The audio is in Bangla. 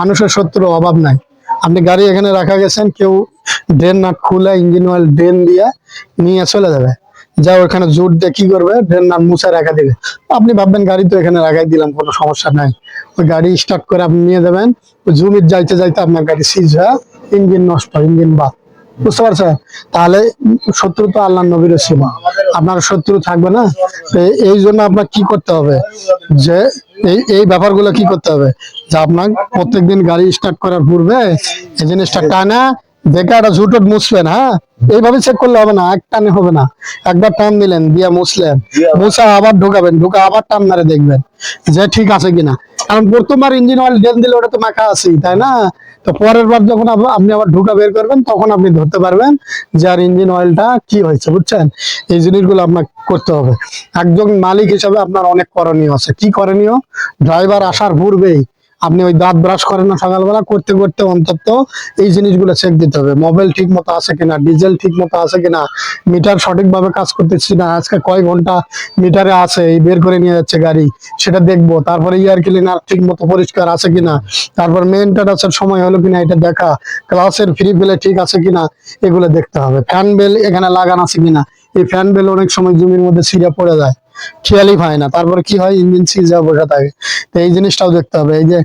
মানুষের শত্রু অভাব নাই। আপনি গাড়ি এখানে রাখা গেছেন, কেউ ড্রেন না খুলে ইঞ্জিন অয়েল ড্রেন দিয়ে নিয়ে চলে যাবে। যা ওখানে জোর দিয়ে কি করবে? ড্রেন নাট মুছে রাখা দেবে। আপনি ভাববেন গাড়ি তো এখানে রাখাই দিলাম, কোনো সমস্যা নাই। ওই গাড়ি স্টার্ট করে আপনি নিয়ে যাবেন জুমির যাইতে যাইতে আপনার গাড়ি সিজ হয়ে, ইঞ্জিন নষ্ট ইঞ্জিন বাদ বুঝতে পারছেন? তাহলে শত্রু তো আল্লাহ নবীর সীমা। আপনার শত্রু থাকবে না? এই জন্য আপনার কি করতে হবে? যে, এই এই ব্যাপারগুলো কি করতে হবে? যে আপনার প্রত্যেকদিন গাড়ি স্টার্ট করার পূর্বে এই জিনিসটা টানা একটা ঝুটট মুছবেন হ্যাঁ? এইভাবে চেক করলে হবে না এক টানে হবে না। একবার টান দিলেন দিয়ে মুছলেন। মুছা আবার ঢুকাবেন ঢুকা আবার টান মারে দেখবেন যে ঠিক আছে কিনা। কারণ প্রথমবার ইঞ্জিন অয়েল ডেন দিলে ওটা তো মাখা আছেই তাই না? তো পরের বার যখন আপনি আবার ঢুকা বের করবেন তখন আপনি ধরতে পারবেন যে আর ইঞ্জিন অয়েলটা কি হয়েছে বুঝছেন? এই জিনিসগুলো আপনার করতে হবে। একজন মালিক হিসাবে আপনার অনেক করণীয় আছে। কি করণীয়? ড্রাইভার আসার পূর্বেই আপনি ওই দাঁত ব্রাশ করেন না সকালবেলা, করতে করতে অন্তত এই জিনিসগুলো চেক দিতে হবে। মোবাইল ঠিক মতো আছে কিনা ডিজেল ঠিক মতো আছে কিনা মিটার সঠিকভাবে কাজ করতেছি না, আজকে কয় ঘণ্টা মিটারে আছে, এই বের করে নিয়ে যাচ্ছে গাড়ি, সেটা দেখব। তারপরে ইয়ার ক্লিনার ঠিক মতো পরিষ্কার আছে কিনা, তারপর মেনটেন্যান্সের সময় হলো কিনা এটা দেখা ক্লাসের ফ্রি বেলে ঠিক আছে কিনা, এগুলো দেখতে হবে। ফ্যান বেল এখানে লাগানো আছে কিনা, এই ফ্যান বেল অনেক সময় জমির মধ্যে ছিঁড়ে পড়ে যায়। খেয়ালই হয় না। তারপরে কি হয়? ইঞ্জিন সিজ বসে থাকে। তো এই জিনিসটাও দেখতে হবে। এই যে